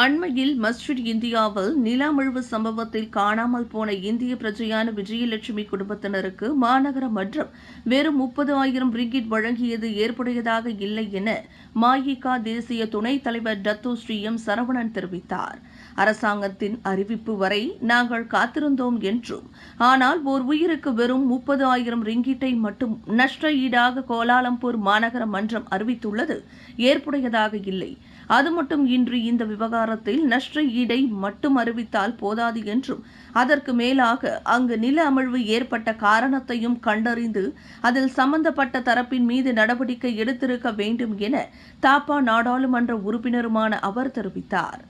அண்மையில் மஸ்ஜித் இந்தியாவில் நிலமழ்வு சம்பவத்தில் காணாமல் போன இந்திய பிரஜையான விஜயலட்சுமி குடும்பத்தினருக்கு மாநகர மன்றம் வெறும் முப்பது ஆயிரம் ரிங்கிட் வழங்கியது ஏற்புடையதாக இல்லை என மாயிகா தேசிய துணைத் தலைவர் டத்து ஸ்ரீ எம் சரவணன் தெரிவித்தார். அரசாங்கத்தின் அறிவிப்பு வரை நாங்கள் காத்திருந்தோம் என்றும் ஆனால் ஓர் உயிருக்கு வெறும் முப்பது ஆயிரம் ரிங்கிட்டை மட்டும் நஷ்ட ஈடாக கோலாலம்பூர் மாநகர மன்றம் அறிவித்துள்ளது. ஏற்புடையதாக இல்லை. அது மட்டும் இன்று இந்த விவகாரம் விவகாரத்தில் நஷ்ட ஈடை மட்டும் அறிவித்தால் போதாது என்றும் அதற்கு மேலாக அங்கு நில அமிழ்வு ஏற்பட்ட காரணத்தையும் கண்டறிந்து அதில் சம்பந்தப்பட்ட தரப்பின் மீது நடவடிக்கை எடுத்திருக்க வேண்டும் என தாப்பா நாடாளுமன்ற உறுப்பினருமான அவர் தெரிவித்தார்.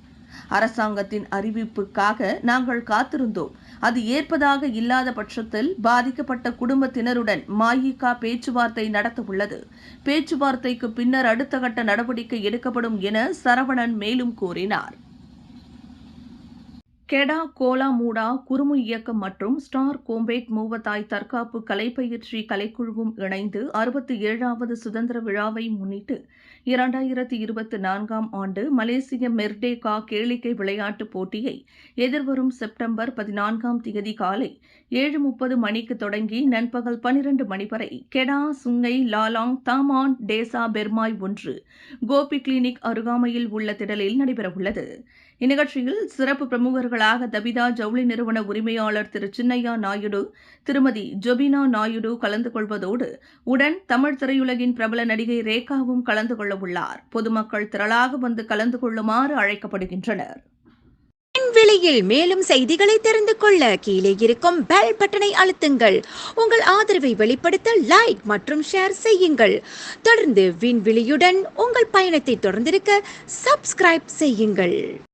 அரசாங்கத்தின் அறிவிப்புக்காக நாங்கள் காத்திருந்தோம். அது ஏற்பதாக இல்லாத பட்சத்தில் பாதிக்கப்பட்ட குடும்பத்தினருடன் மாயிகா பேச்சுவார்த்தை நடத்த உள்ளது பேச்சுவார்த்தைக்கு பின்னர் அடுத்த கட்ட நடவடிக்கை எடுக்கப்படும் என சரவணன் மேலும் கூறினார். கெடா கோலாமூடா குறுமு இயக்கம் மற்றும் ஸ்டார் கோம்பேட் மூவத்தாய் தற்காப்பு கலைப்பயிற்சி கலைக்குழுவும் இணைந்து அறுபத்தி ஏழாவது சுதந்திர விழாவை முன்னிட்டு இரண்டாயிரத்தி இருபத்தி நான்காம் ஆண்டு மலேசிய மெர்டேகா கேளிக்கை விளையாட்டுப் போட்டியை எதிர்வரும் செப்டம்பர் பதினான்காம் தேதி காலை ஏழு முப்பது மணிக்கு தொடங்கி நண்பகல் பனிரெண்டு மணி வரை Kedah Sungai Lalang Taman Desa Permai ஒன்று கோபி கிளினிக் அருகாமையில் உள்ள திடலில் நடைபெறவுள்ளது. இந்நிகழ்ச்சியில் சிறப்பு பிரமுகர்களாக தபிதா ஜவுளி நிறுவன உரிமையாளர் திரு சின்னையா நாயுடு திருமதி ஜொபினா நாயுடு கலந்து கொள்வதோடு உடன் தமிழ் திரையுலகின் பிரபல நடிகை ரேகாவும் கலந்து கொள்ள உள்ளார் பொதுமக்கள் திரளாக வந்து கலந்து கொள்ளுமாறு அழைக்கப்படுகின்றனர். விலையில் மேலும் செய்திகளை தெரிந்து கொள்ள கீழே இருக்கும் பெல் பட்டனை அழுத்துங்கள். உங்கள் ஆதரவை வெளிப்படுத்த லைக் மற்றும் ஷேர் செய்யுங்கள். தொடர்ந்து விண்வெளியுடன் உங்கள் பயணத்தை தொடர்ந்திருக்க சப்ஸ்கிரைப் செய்யுங்கள்.